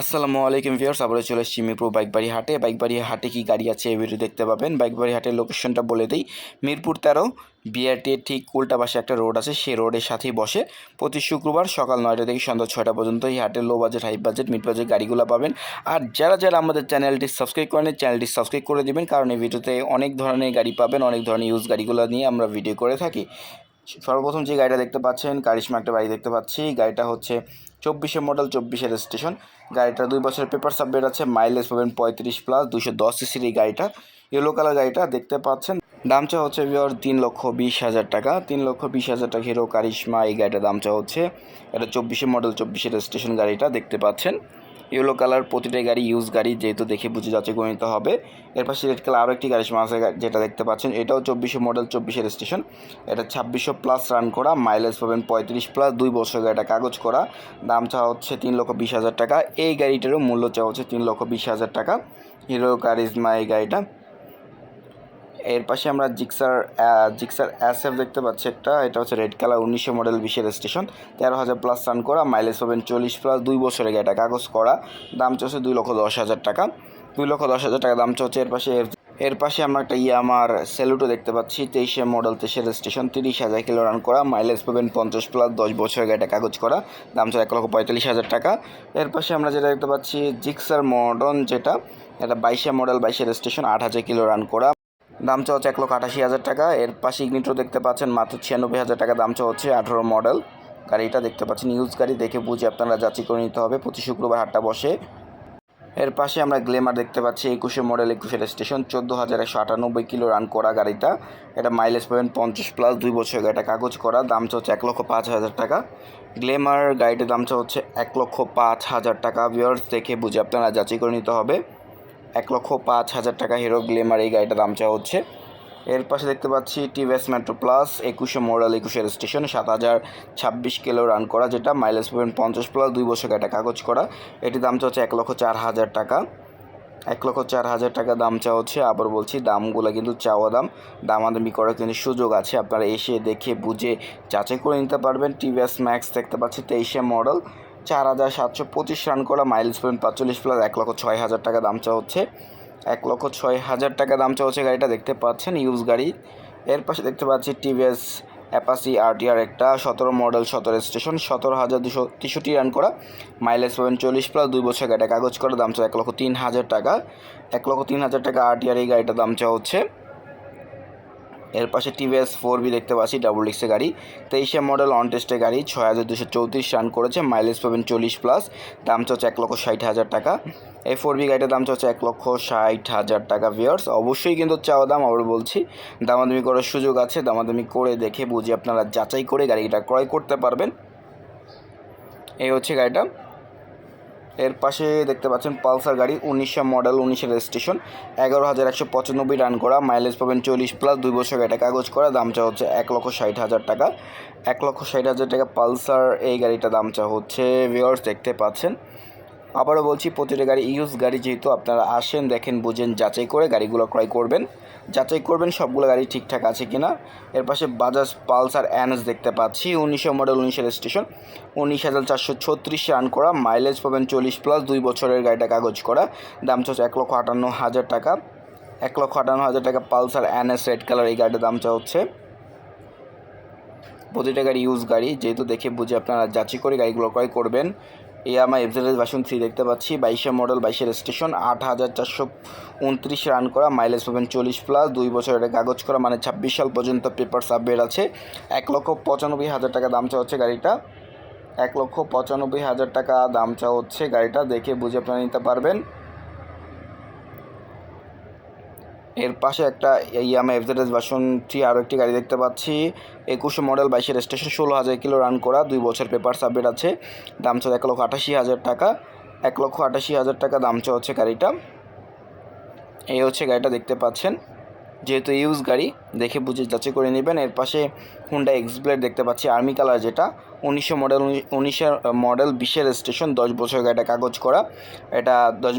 আসসালামু আলাইকুম ভিউয়ার্স, আবারও চলে এসেছি মিরপুর বাইকবাড়ি হাটে। বাইকবাড়ি হাটে কি গাড়ি আছে এই ভিডিও দেখতে পাবেন। বাইকবাড়ি হাটের লোকেশনটা বলে দিই, মিরপুর তেরো বিআরটির ঠিক উল্টা পাশে একটা রোড আছে, সেই রোডের সাথেই বসে প্রতি শুক্রবার সকাল নয়টা থেকে সন্ধ্যা ছয়টা পর্যন্ত এই হাটের low budget high budget mid budget গাড়িগুলো পাবেন। আর যারা যারা আমাদের চ্যানেলটি সাবস্ক্রাইব করেন চ্যানেলটি সাবস্ক্রাইব করে দেবেন, কারণ এই ভিডিওতে অনেক ধরনের গাড়ি পাবেন, অনেক ধরনের ইউজ গাড়িগুলো নিয়ে আমরা ভিডিও করে থাকি। সর্বপ্রথম যে গাড়িটা দেখতে পাচ্ছেন, কারিশমা একটা বাড়ি দেখতে পাচ্ছি। গাড়িটা হচ্ছে চব্বিশে মডেল চব্বিশের স্টেশন গাড়িটা দুই বছরের পেপার সাবমিট আছে মাইলেজ পাবেন পঁয়ত্রিশ প্লাস দুশো দশ সিসির এই গাড়িটা। ইয়েলো কালার গাড়িটা দেখতে পাচ্ছেন। দামটা হচ্ছে বিওর তিন লক্ষ বিশ হাজার টাকা। তিন লক্ষ বিশ হাজার টাকা হিরো কারিশমা এই গাড়িটার দামটা হচ্ছে। এটা চব্বিশে মডেল চব্বিশের স্টেশন গাড়িটা দেখতে পাচ্ছেন। ইয়েলো কালার প্রতিটা গাড়ি ইউজ গাড়ি যেহেতু দেখে বুঝে যাচ্ছে গণিত হবে। এর পাশে রেড কালার আরও একটি গাড়ি আছে যেটা দেখতে পাচ্ছেন। এটাও চব্বিশে মডেল চব্বিশের স্টেশন এটা ছাব্বিশশো প্লাস রান করা মাইলেজ পাবেন পঁয়ত্রিশ প্লাস দুই বছর গাড়িটা কাগজ করা। দাম চাওয়া হচ্ছে তিন লক্ষ বিশ হাজার টাকা। এই গাড়িটারও মূল্য চাওয়া হচ্ছে তিন লক্ষ বিশ হাজার টাকা। হিরো কারিজমা এই গাড়িটা। এর পাশে আমরা জিক্সার জিক্সার এস এফ দেখতে পাচ্ছি একটা। এটা হচ্ছে রেড কালার উনিশশো মডেল বিশের স্টেশন। তেরো হাজার প্লাস রান করা মাইলেজ পাবেন চল্লিশ প্লাস দুই বছরের গাড়িটা কাগজ করা। দাম চলছে দুই লক্ষ দশ হাজার টাকা। দুই লক্ষ দশ হাজার টাকা দাম চলছে এর পাশে এর পাশে আমরা একটা ইয়ামার সেলুটো দেখতে পাচ্ছি, তেইশে মডেল তেইশের স্টেশন, তিরিশ হাজার কিলো রান করা মাইলেজ পাবেন পঞ্চাশ প্লাস দশ বছরের গাড়িটা কাগজ করা। দাম চলে এক লক্ষ পঁয়তাল্লিশ হাজার টাকা। এর পাশে আমরা যেটা দেখতে পাচ্ছি, জিক্সার মডন যেটা, এটা বাইশে মডেল বাইশের স্টেশন, আট হাজার কিলো রান করা। দাম চা হচ্ছে এক লক্ষ আটাশি হাজার টাকা। এর পাশে ইগনিটো দেখতে পাচ্ছেন, মাত্র ছিয়ানব্বই হাজার টাকা দাম চা হচ্ছে আঠারো মডেল গাড়িটা দেখতে পাচ্ছেন ইউজ গাড়ি দেখে বুঝে আপনারা যাচাই করে নিতে হবে, প্রতি শুক্রবার হাটটা বসে। এর পাশে আমরা গ্লেমার দেখতে পাচ্ছি, একুশে মডেল একুশের স্টেশন চোদ্দ হাজার একশো আটানব্বই কিলো রান করা গাড়িটা। এটা মাইলেজ পাবেন পঞ্চাশ প্লাস দুই বছর গাড়িটা কাগজ করা, দাম হচ্ছে এক লক্ষ পাঁচ হাজার টাকা। গ্লেমার গাড়িটার দাম হচ্ছে এক লক্ষ পাঁচ হাজার টাকা ভিওর্স দেখে বুঝে আপনারা যাচাই করে নিতে হবে। এক লক্ষ পাঁচ হাজার টাকা হিরো গ্লেমার এই গাড়িটার দাম চাওয়া হচ্ছে। এর পাশে দেখতে পাচ্ছি টিভিএস মেট্রো প্লাস একুশে মডেল একুশের স্টেশন সাত হাজার ছাব্বিশ কিলো রান করা, যেটা মাইলেজ পাবেন পঞ্চাশ প্লাস দুই বছর গাড়িটা কাগজ করা। এটি দাম চাচ্ছে এক লক্ষ চার হাজার টাকা। এক লক্ষ চার হাজার টাকা দাম চাওয়া হচ্ছে, আবার বলছি দামগুলো কিন্তু চাওয়া দাম। দামাদামি করার কিন্তু সুযোগ আছে, আপনারা এসে দেখে বুঝে যাচাই করে নিতে পারবেন। টিভিএস ম্যাক্স দেখতে পাচ্ছি তেইশে মডেল চার হাজার সাতশো পঁচিশ রান করা মাইলেজ পয়েন্ট পাঁচচল্লিশ প্লাস এক লক্ষ ছয় হাজার টাকা দাম চা হচ্ছে। এক লক্ষ ছয় হাজার টাকা দাম চাওয়া হচ্ছে গাড়িটা, দেখতে পাচ্ছেন ইউজ গাড়ি। এর পাশে দেখতে পাচ্ছি টিভিএস অ্যাপাসি আরটিআর একটা, সতেরো মডেল সতেরো স্টেশন সতেরো হাজার দুশো তেষট্টি রান করা। মাইলেজ পাবেন চল্লিশ প্লাস দুই বছর গাড়িটা, কাগজ করা দাম চা এক লক্ষ তিন হাজার টাকা। এক লক্ষ তিন হাজার টাকা আরটিআর এই গাড়িটার দাম চা হচ্ছে। এর পাশে টিভিএস ফোর বি দেখতে পাচ্ছি ডাবল ডিক্সের গাড়ি। তেইশে মডেল অন টেস্টের গাড়ি, ছয় হাজার দুশো চৌত্রিশ রান করেছে মাইলেজ পাবেন চল্লিশ প্লাস দাম চলছে এক লক্ষ ষাট হাজার টাকা। এই ফোর বি গাড়িটার দাম চলছে এক লক্ষ ষাট হাজার টাকা ভিওর্স অবশ্যই কিন্তু চাওয়া দাম আবার বলছি, দামাদামি করার সুযোগ আছে, দামাদামি করে দেখে বুঝে আপনারা যাচাই করে গাড়িটা ক্রয় করতে পারবেন। এই হচ্ছে গাড়িটা। এর পাশে দেখতে পাচ্ছেন পালসার গাড়ি উনিশশো মডেল উনিশের রেজিস্ট্রেশন, এগারো হাজার একশো পঁচানব্বই রান করা মাইলেজ পাবেন চল্লিশ প্লাস দুই বছর গাড়িটা কাগজ করা, দাম চা হচ্ছে এক লক্ষ ষাট হাজার টাকা। এক লক্ষ ষাট হাজার টাকা পালসার এই গাড়িটা দাম চা হচ্ছে ভিওর্স দেখতে পাচ্ছেন। আবারও বলছি, প্রতিটা গাড়ি ইউজ, গাড়ি যেহেতু আপনারা আসেন, দেখেন, বুঝেন, যাচাই করে গাড়িগুলো ক্রয় করবেন। যাচাই করবেন সবগুলো গাড়ি ঠিকঠাক আছে কিনা। এর পাশে বাজাজ পালসার এনএস দেখতে পাচ্ছি, উনিশশো মডেল উনিশের স্টেশন উনিশ হাজার চারশো ছত্রিশ রান করা মাইলেজ পাবেন চল্লিশ প্লাস দুই বছরের গাড়িটা কাগজ করা। দাম চলছে এক লক্ষ আটান্ন হাজার টাকা। এক লক্ষ আটান্ন হাজার টাকা পালসার এনএস রেড কালার এই গাড়িটার দাম চা হচ্ছে প্রতিটা গাড়ি ইউজ গাড়ি। যেহেতু দেখে বুঝে আপনারা যাচাই করে গাড়িগুলো ক্রয় করবেন। এই আমার এফজেড ভার্সন থ্রি দেখতে পাচ্ছি। বাইশে মডেল বাইশের স্টেশন আট হাজার চারশো উনত্রিশ রান করা মাইলেজ পাবেন চল্লিশ প্লাস দুই বছর এটা কাগজ করা মানে ছাব্বিশ সাল পর্যন্ত পেপার সাবমিট আছে। এক লক্ষ পঁচানব্বই হাজার টাকা দাম চা হচ্ছে গাড়িটা। এক লক্ষ পঁচানব্বই হাজার টাকা দাম চা হচ্ছে গাড়িটা। দেখে বুঝে আপনারা নিতে পারবেন। এর পাশে একটা ইয়ামা এফজেডএস ভার্সন থ্রি আরও একটি গাড়ি দেখতে পাচ্ছি। একুশে মডেল বাইশের স্টেশন ষোলো হাজার কিলো রান করা, দুই বছর পেপার সাবমিট আছে। দাম চল এক লক্ষ আটাশি হাজার টাকা। এক লক্ষ আটাশি হাজার টাকা দাম চা হচ্ছে গাড়িটা। এই হচ্ছে গাড়িটা দেখতে পাচ্ছেন। যেহেতু ইউজ গাড়ি, দেখে বুঝে যাচাই করে নেবেন। এর পাশে হুন্ডা এক্সব্লেড দেখতে পাচ্ছি আর্মি কালার যেটা। উনিশশো মডেল উনিশের মডেল বিশের স্টেশন দশ বছর গাড়িটা কাগজ করা। এটা দশ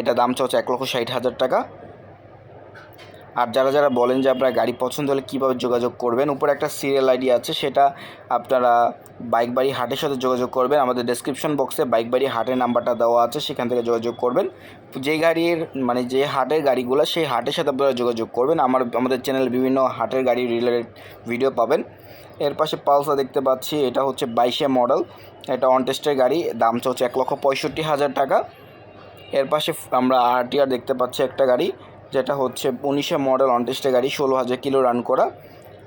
এটা দাম চলছে এক লক্ষ ষাট হাজার টাকা। আর যারা যারা বলেন যে আপনার গাড়ি পছন্দ হলে কীভাবে যোগাযোগ করবেন, উপরে একটা সিরিয়াল আইডি আছে, সেটা আপনারা বাইক বাড়ি হাটের সাথে যোগাযোগ করবেন। আমাদের ডেসক্রিপশন বক্সে বাইক বাড়ি হাটের নাম্বারটা দেওয়া আছে, সেখান থেকে যোগাযোগ করবেন। যে গাড়ির মানে যে হাটের গাড়িগুলো, সেই হাটের সাথে আপনারা যোগাযোগ করবেন। আমার, আমাদের চ্যানেলে বিভিন্ন হাটের গাড়ি রিলেটেড ভিডিও পাবেন। এর পাশে পালসা দেখতে পাচ্ছি, এটা হচ্ছে বাইশে মডেল এটা অনটেস্টের গাড়ি, দাম হচ্ছে এক লক্ষ পঁয়ষট্টি হাজার টাকা। এর পাশে আমরা আরটিআর দেখতে পাচ্ছি একটা গাড়ি যেটা হচ্ছে উনিশে মডেল অনটেস্টে গাড়ি, ষোলো হাজার কিলো রান করা।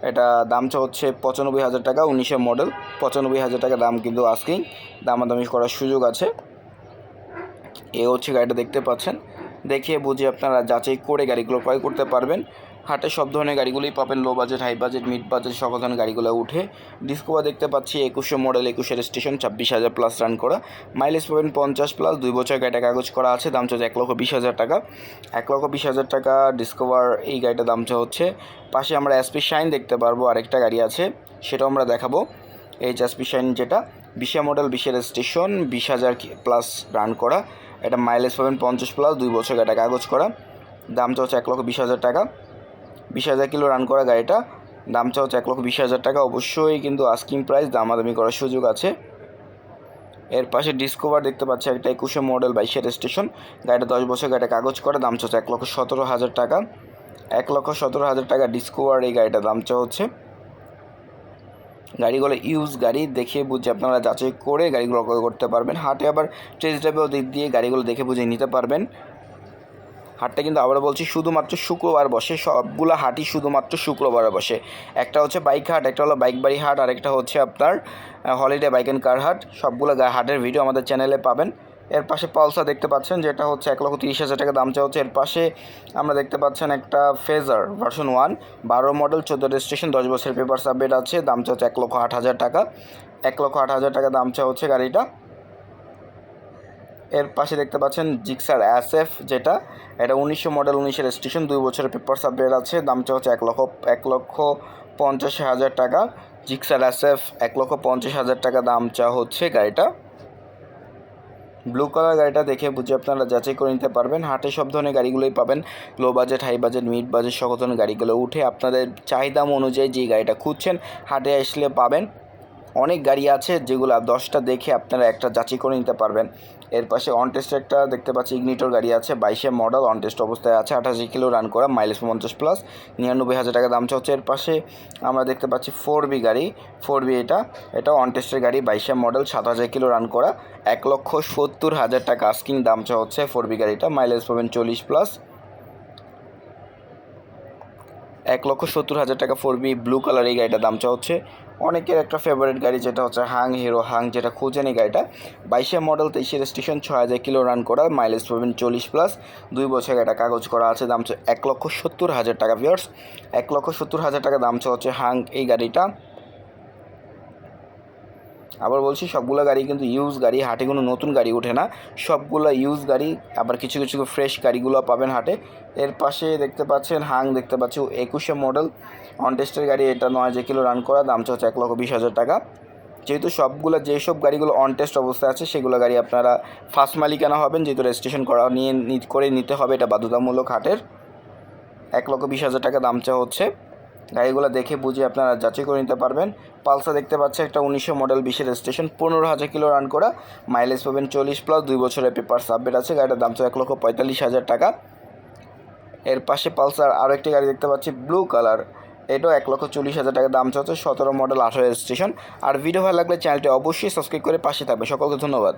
এটা দামটা হচ্ছে পঁচানব্বই হাজার টাকা, উনিশে মডেল। পঁচানব্বই হাজার টাকা দাম কিন্তু আজকেই দামাদামি করার সুযোগ আছে। এ হচ্ছে গাড়িটা দেখতে পাচ্ছেন। দেখিয়ে বুঝে আপনারা যাচাই করে গাড়িগুলো ক্রয় করতে পারবেন। হাটে সব ধরনের গাড়িগুলোই পাবেন low budget high budget mid budget সকল ধরনের গাড়িগুলো উঠে ডিসকোভা দেখতে পাচ্ছি একুশে মডেল একুশের স্টেশন ছাব্বিশ হাজার প্লাস রান করা। মাইলেজ পাবেন পঞ্চাশ প্লাস দুই বছর গাড়িটা কাগজ করা আছে, দাম চলছে এক লক্ষ বিশ হাজার টাকা। এক লক্ষ বিশ হাজার টাকা ডিসকোভার এই গাড়িটার দাম হচ্ছে। পাশে আমরা এসপি শাইন দেখতে পারব, আরেকটা গাড়ি আছে, সেটাও আমরা দেখাবো। এইচ এসপি শাইন যেটা বিশে মডেল বিশের স্টেশন বিশ হাজার প্লাস রান করা। এটা মাইলেজ পাবেন পঞ্চাশ প্লাস দুই বছর গাড়িটা কাগজ করা। দামটা হচ্ছে এক লক্ষ বিশ হাজার টাকা। বিশ হাজার কিলো রান করা গাড়িটা। দামটা হচ্ছে এক লক্ষ বিশ হাজার টাকা। অবশ্যই কিন্তু আস্কিং প্রাইস দামাদামি করার সুযোগ আছে। এর পাশে ডিসকোভার দেখতে পাচ্ছি একটা একুশে মডেল বাইশের স্টেশন গাড়িটা দশ বছর গাড়িটা কাগজ করা, দাম হচ্ছে এক লক্ষ সতেরো হাজার টাকা। এক লক্ষ সতেরো হাজার টাকা ডিসকোভার এই গাড়িটার দামটা হচ্ছে। গাড়িগুলো ইউজ গাড়ি, দেখে বুঝে আপনারা যাচাই করে গাড়িগুলো করতে পারবেন। হাটে আবার টেস্ট ড্রাইভেও দিক দিয়ে গাড়িগুলো দেখে বুঝে নিতে পারবেন। হাটটা কিন্তু আবার বলছি, শুধুমাত্র শুক্রবার বসে, সবগুলো হাটই শুধুমাত্র শুক্রবারে বসে। একটা হচ্ছে বাইক হাট, একটা হলো বাইক বাড়ি হাট আর একটা হচ্ছে আপনার হলিডে বাইক অ্যান্ড কার হাট। সবগুলো হাটের ভিডিও আমাদের চ্যানেলে পাবেন। এর পাশে পালসা দেখতে পাচ্ছেন, যেটা হচ্ছে এক লক্ষ তিরিশ হাজার টাকা দাম চা হচ্ছে। এর পাশে আমরা দেখতে পাচ্ছেন একটা ফেজার ভার্সন ওয়ান বারো মডেল চোদ্দ রেজিস্ট্রেশন দশ বছরের পেপার সাবমিট আছে। দাম চা হচ্ছে এক লক্ষ আট হাজার টাকা। এক লক্ষ আট হাজার টাকা দাম চা হচ্ছে গাড়িটা। পাশে দেখতে পাচ্ছেন জিক্সার এসএফ যেটা। এটা উনিশশো মডেল, উনিশের স্টেশন দুই বছরের পেপার সাবমিট আছে। দামটা হচ্ছে এক লক্ষ এক লক্ষ পঞ্চাশ হাজার টাকা। জিক্সার এসএফ এক লক্ষ পঞ্চাশ হাজার টাকা দাম চা হচ্ছে গাড়িটা। ব্লু কালার গাড়িটা দেখে বুঝে আপনারা যাচাই করে নিতে পারবেন। হাটে সব ধরনের গাড়িগুলোই পাবেন। Low budget high budget mid budget সকল ধরনের গাড়িগুলো উঠে আপনাদের চাহিদা অনুযায়ী যে গাড়িটা খুঁজছেন, হাটে আসলে পাবেন। অনেক গাড়ি আছে যেগুলো দশটা দেখে আপনারা একটা যাচাই করে নিতে পারবেন। এর পাশে অনটেস্ট একটা দেখতে পাচ্ছি ইগনিটোর গাড়ি আছে, বাইশে মডেল অনটেস্ট অবস্থায় আছে, আঠাশি কিলো রান করা মাইলেজ পঞ্চাশ প্লাস নিরানব্বই হাজার টাকা দাম হচ্ছে এর পাশে আমরা দেখতে পাচ্ছি ফোর বি গাড়ি ফোর বি এটা এটা অনটেস্টের গাড়ি, বাইশে মডেল সাত হাজার কিলো রান করা, এক লক্ষ সত্তর হাজার টাকা আস্কিং দাম চা হচ্ছে ফোর বি গাড়িটা মাইলেজ পাবেন চল্লিশ প্লাস এক লক্ষ সত্তর হাজার টাকা ফোর বি ব্লু কালার এই গাড়িটার দামটা হচ্ছে অনেকের একটা ফেভারিট গাড়ি যেটা হচ্ছে হাং হিরো হাং যেটা খুঁজেনি গাড়িটা। বাইশে মডেল তেইশে রেজিস্ট্রেশন ছ হাজার কিলো রান করা মাইলেজ পাবেন চল্লিশ প্লাস দুই বছর এটা কাগজ করা আছে, দাম হচ্ছে এক লক্ষ সত্তর হাজার টাকা ভিওর্স এক লক্ষ সত্তর হাজার টাকা দাম হচ্ছে হাং এই গাড়িটা। আবার বলছি সবগুলো গাড়ি কিন্তু ইউজ গাড়ি, হাটে কোনো নতুন গাড়ি ওঠে না। সবগুলো ইউজ গাড়ি, আবার কিছু কিছু ফ্রেশ গাড়িগুলো পাবেন হাটে। এর পাশে দেখতে পাচ্ছেন, হাং দেখতে পাচ্ছি একুশে মডেল অনটেস্টের গাড়ি, এটা নয় যে কিলো রান করা, দাম হচ্ছে এক লক্ষ বিশ হাজার টাকা। যেহেতু সবগুলো, যেসব গাড়িগুলো অনটেস্ট অবস্থায় আছে, সেগুলো গাড়ি আপনারা ফার্স্ট মালিকানা হবেন, যেহেতু রেজিস্ট্রেশন করা, নিয়ে করে নিতে হবে, এটা বাধ্যতামূলক হাটের। এক লক্ষ বিশ হাজার টাকা দাম চা হচ্ছে। গাড়িগুলো দেখে বুঝে আপনারা যাচাই করে নিতে পারবেন। পালসা দেখতে পাচ্ছে একটা উনিশশো মডেল বিশের স্টেশন, পনেরো হাজার কিলো রান করা। মাইলেজ পাবেন চল্লিশ প্লাস দুই বছরের পেপার সাবমিট আছে। গাড়িটার দাম তো এক লক্ষ পঁয়তাল্লিশ হাজার টাকা। এর পাশে পালসার আরও একটি গাড়ি দেখতে পাচ্ছি ব্লু কালার এটাও এক লক্ষ চল্লিশ হাজার টাকা দাম চাচ্ছে, সতেরো মডেল আঠারো স্টেশন আর ভিডিও ভালো লাগলে চ্যানেলটি অবশ্যই সাবস্ক্রাইব করে পাশে থাকবে। সকলকে ধন্যবাদ।